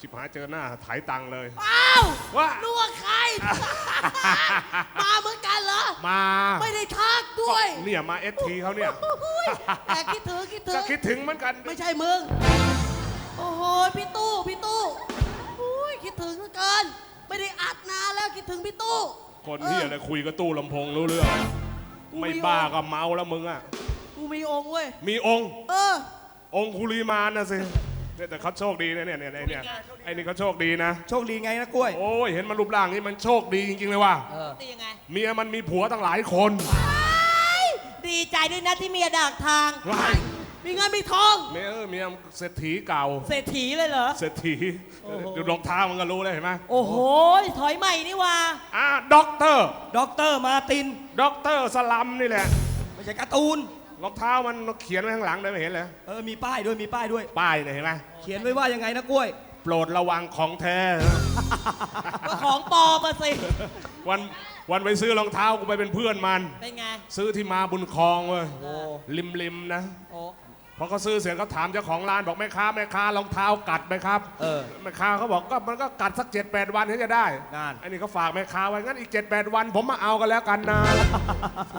จิบหายเจอหน้าถ่ายตังค์เลย อ้าวว่า นึกว่าใคร มาเหมือนกันเหรอ มาไม่ได้ทักด้วยเนี่ยมาเอสทีเขาเนี่ยอุ้ยแต่คิดถึงคิดถึก็ง คิดถึงเหมือนกัน ไม่ใช่มึง โอ้โห พี่ตู้ พี่ตู้อุ้ยคิดถึงเหลือเกิน ไม่ได้อัดนานแล้วคิดถึงพี่ตู้คนที่อะไรคุยกับตู้ลำโพงรู้เรื่องกูไม่องค์บ้าก็เมาแล้วมึงอะ กูมีองค์เว้ย มีองค์ เออ องค์คุลีมานนะสิ เนี่ยแต่เขาโชคดีนะเนี่ยเนี่ยเนี่ยเนี่ยไอ้นี่เขาโชคดีนะ โชคดีไงนะกล้วย โอ้ยเห็นมันรูปร่างนี้มันโชคดีจริงๆเลยว่ะเออตียังไงเมียมันมีผัวตั้งหลายคนดีใจด้วยนะที่เมียดักทาง ว้ายมีเงินมีทอง เมียเออเมียเศรษฐีเก่า เศรษฐีเลยเหรอ เศรษฐีโอ้โห ดูรองเท้ามันก็รู้เลยเห็นไหมโอ้โห ถอยใหม่นี่ว่า อะด็อกเตอร์ด็อกเตอร์มาร์ติน ด็อกเตอร์สลัมนี่แหละ ไม่ใช่การ์ตูน รองเท้ามันเขียนไว้ข้างหลังเลยไม่เห็นเลยเออมีป้ายด้วยมีป้ายด้วย ป้ายเนี่ยเห็นไหมเขียนไว้ว่ายังไงนะกล้วย โปรดระวังของแท้ ก็ของปลอมมาสิ วันวันไปซื้อรองเท้ากูไปเป็นเพื่อนมัน เป็นไง ซื้อที่มาบุญคลองเว้ยโอ้ริมริมๆนะ โอ้ พอเขาซื้อเสร็จเขาถามเจ้าของร้านบอกแม่ค้าแม่ค้ารองเท้ากัดไหมครับเออแม่ค้าเขาบอกก็มันก็กัดสัก 7 8 วันถึงจะได้นั่นอันนี้เขาฝากแม่ค้าไว้งั้นอีก 7 8 วันผมมาเอากันแล้วกันนะ